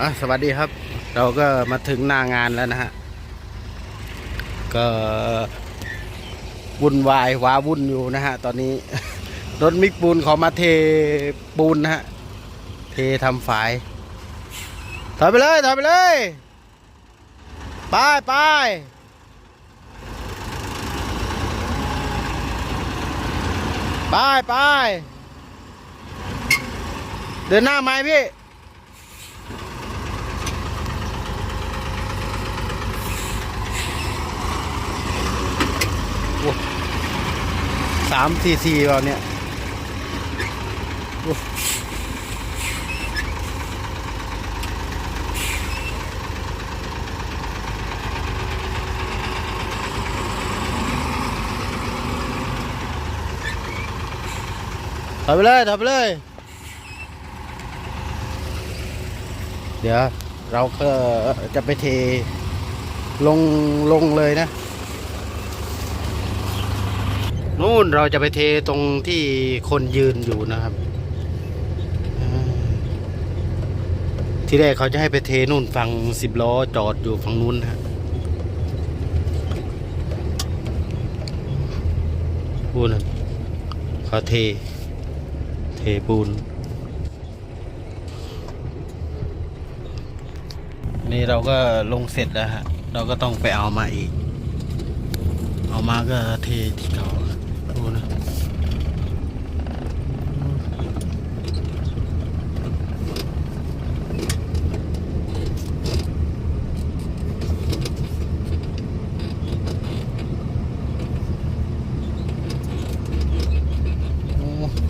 อะสวัสดีครับ เราก็มาถึงหน้างานแล้วนะฮะ ก็วุ่นวายว้าวุ่นอยู่นะฮะ ตอนนี้ รถมิกปูนเขามาเทปูนนะฮะ เททำฝาย ถอยไปเลยถอยไปเลยไปไปไปไปเดินหน้าไหมพี่ สามสี่สี่เราเนี่ยถอยไปเลยถอยไปเลย เดี๋ยว เราก็จะไปเทลงลงเลยนะ นู่นเราจะไปเทตรงที่คนยืนอยู่นะครับ ที่แรกเขาจะให้ไปเทนู่นฝั่งสิบล้อจอดอยู่ฝั่งนู้นนะฮะปูนนเขาเท เทปูน นี่เราก็ลงเสร็จแล้วฮะ เราก็ต้องไปเอามาอีก เอามาก็เทที่เขาดูนะ โ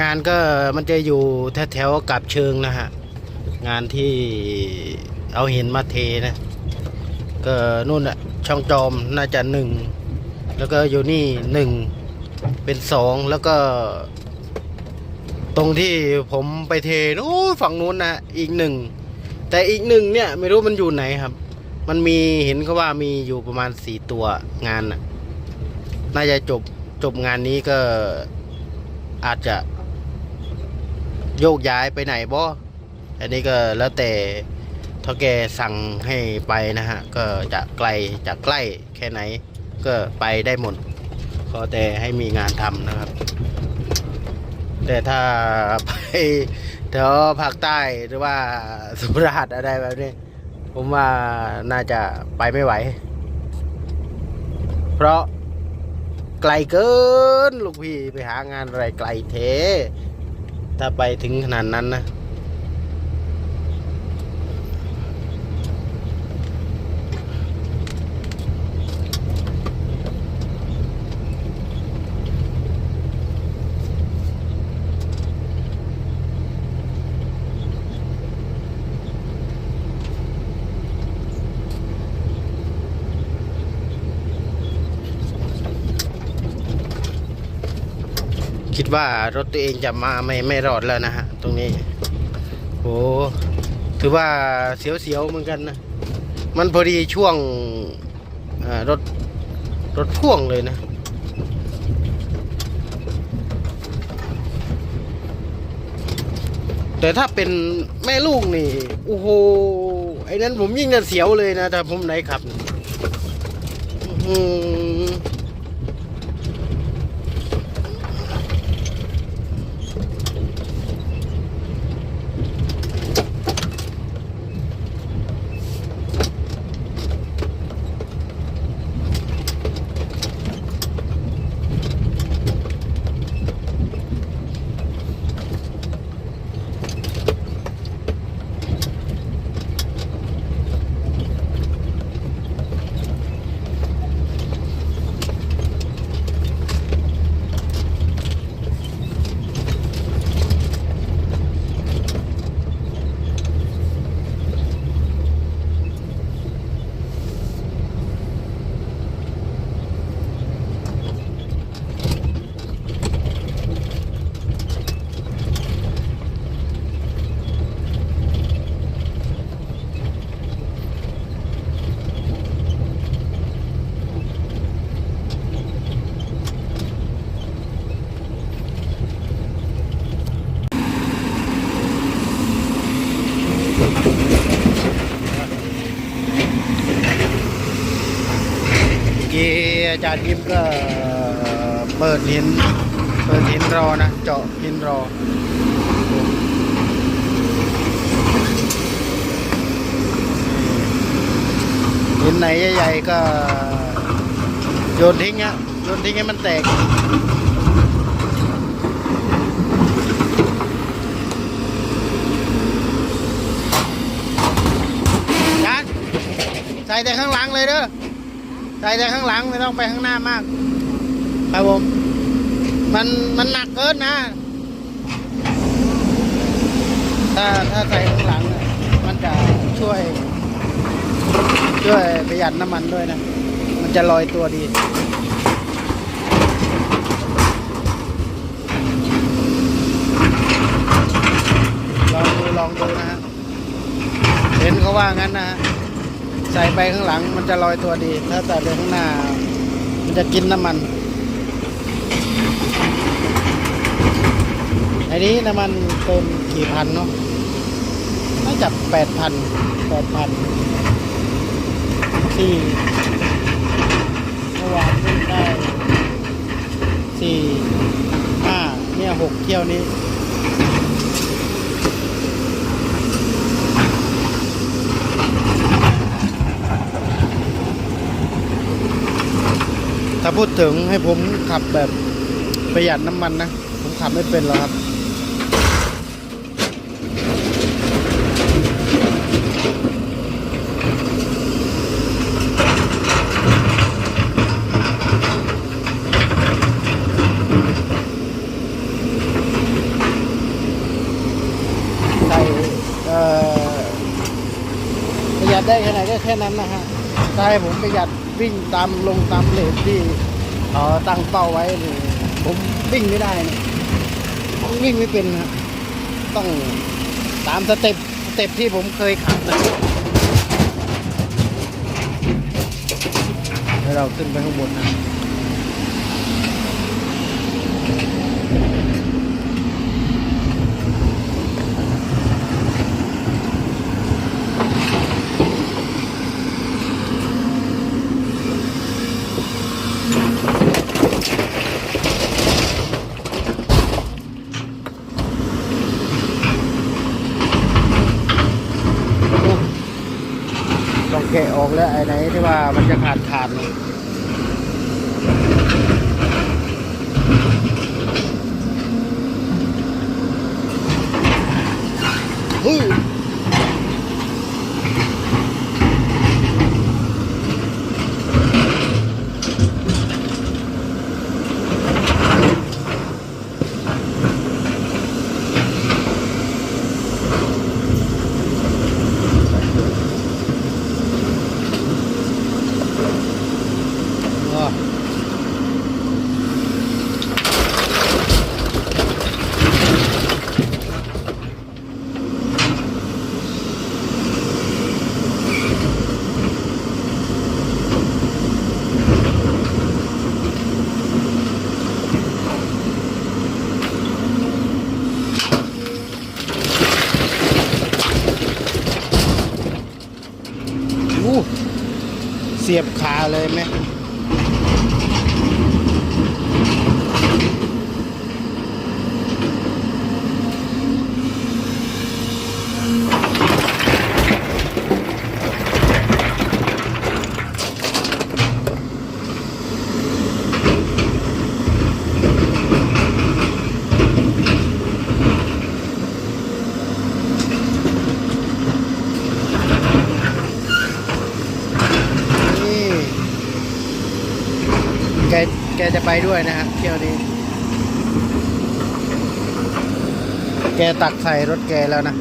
อ้ฝานก็มันจะอยู่แถวๆกับเชิงนะฮะ งานที่เอาหินมาเทนะ ก็นู่นอะช่องจอมน่าจะหนึ่ง แล้วก็อยู่นี่หนึ่งเป็นสองแล้วก็ ตรงที่ผมไปเทนู้ฝั่งนู้นนะอีกหนึ่ง แต่อีกหนึ่งเนี่ยไม่รู้มันอยู่ไหนครับ มันมีเห็นเขาว่ามีอยู่ประมาณสี่ตัวงานน่ะน่าจะจบจบงานนี้ก็อาจจะ โยกย้ายไปไหนบ่อันนี้ก็แล้วแต่เท่าแกสั่งให้ไปนะฮะ ก็จะไกลจะใกล้แค่ไหน ก็ไปได้หมดขอแต่ให้มีงานทำนะครับ แต่ถ้าไปแถวภาคใต้หรือว่าสุราษฎร์อะไรแบบนี้ ผมว่าน่าจะไปไม่ไหว เพราะไกลเกิน ลูกพี่ไปหางานอะไรไกลเท ถ้าไปถึงขนาดนั้นนะ ว่ารถตัวเองจะมาไม่ไม่รอดแล้วนะฮะตรงนี้โหถือว่าเสียวๆเหมือนกันนะ มันพอดีช่วงรถรถพ่วงเลยนะแต่ถ้าเป็นแม่ลูกนี่โอ้โหไอ้นั้นผมยิ่งจะเสียวเลยนะ ถ้าผมไหนขับ อื้อหือ อ อาจารย์ยิ้มก็เปิดหิน เปิดหินรอนะ เจาะหินรอหินไหนใหญ่ๆก็โยนทิ้งอะโยนทิ้งให้มันแตกจานใส่แต่ข้างหลังเลยเด้อ ใส่แต่ข้างหลังไม่ต้องไปข้างหน้ามาก ครับผม มันมันหนักเกินนะ ถ้าถ้าใส่ข้างหลัง มันจะช่วย ช่วยประหยัดน้ำมันด้วยนะ มันจะลอยตัวดีลองดูลองดูนะฮะ เห็นเขาว่างั้นนะฮะ ใส่ไปข้างหลังมันจะลอยตัวดี ถ้าใส่ไปข้างหน้า มันจะกินน้ำมันอันนี้น้ำมันเติมกี่พันเนาะน่าจะแปดพันแปดพันที่เมื่อวานเพิ่งได้สี่ห้าเนี่ยหกเที่ยวนี้ พูดถึงให้ผมขับแบบประหยัดน้ำมันนะ ผมขับไม่เป็นหรอกครับ ใส่เอ่อประหยัดได้แค่ไหนก็แค่นั้นนะฮะถ้าให้ผมประหยัด วิ่งตามลงตามเลนที่เออตั้งเป้าไว้นี่ผมวิ่งไม่ได้นะผมวิ่งไม่เป็นนะต้องตามสเต็ปสเต็ปที่ผมเคยขับนะให้เราขึ้นไปข้างบนนะ ต้อง แล้วไอ้ไหนที่ว่ามันจะขาดขาดเลยเฮ้ยอ้ออู้เสียบขาเลยไหม นี่ แกแกจะไปด้วยนะฮะเที่ยวนี้ แกตักใส่รถแกแล้วนะ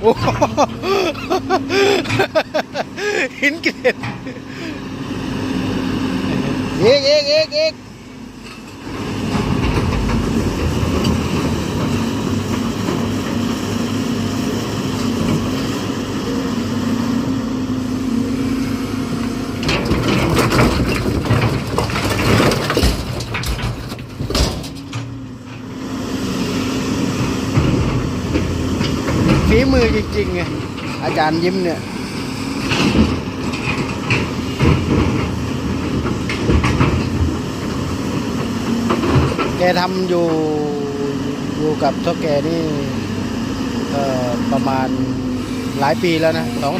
โอ้หินเกล็ดเอกเอกเอกเอก ฝีมือจริงๆไงอาจารย์ยิ้มเนี่ยแกทำอยู่อยู่กับท่าแกนี่ประมาณหลายปีแล้วนะสอง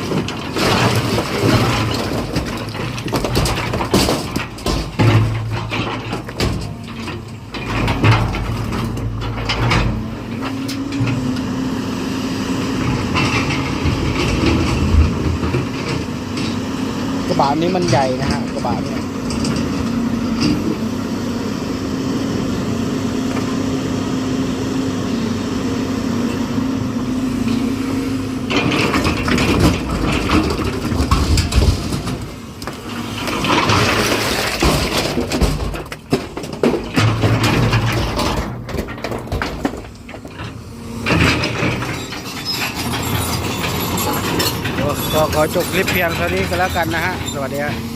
กระบะ นี้มันใหญ่นะฮะกระบะเนี่ย ก็ ขอจบคลิปเพียงเท่านี้ก็แล้วกันนะฮะ สวัสดีครับ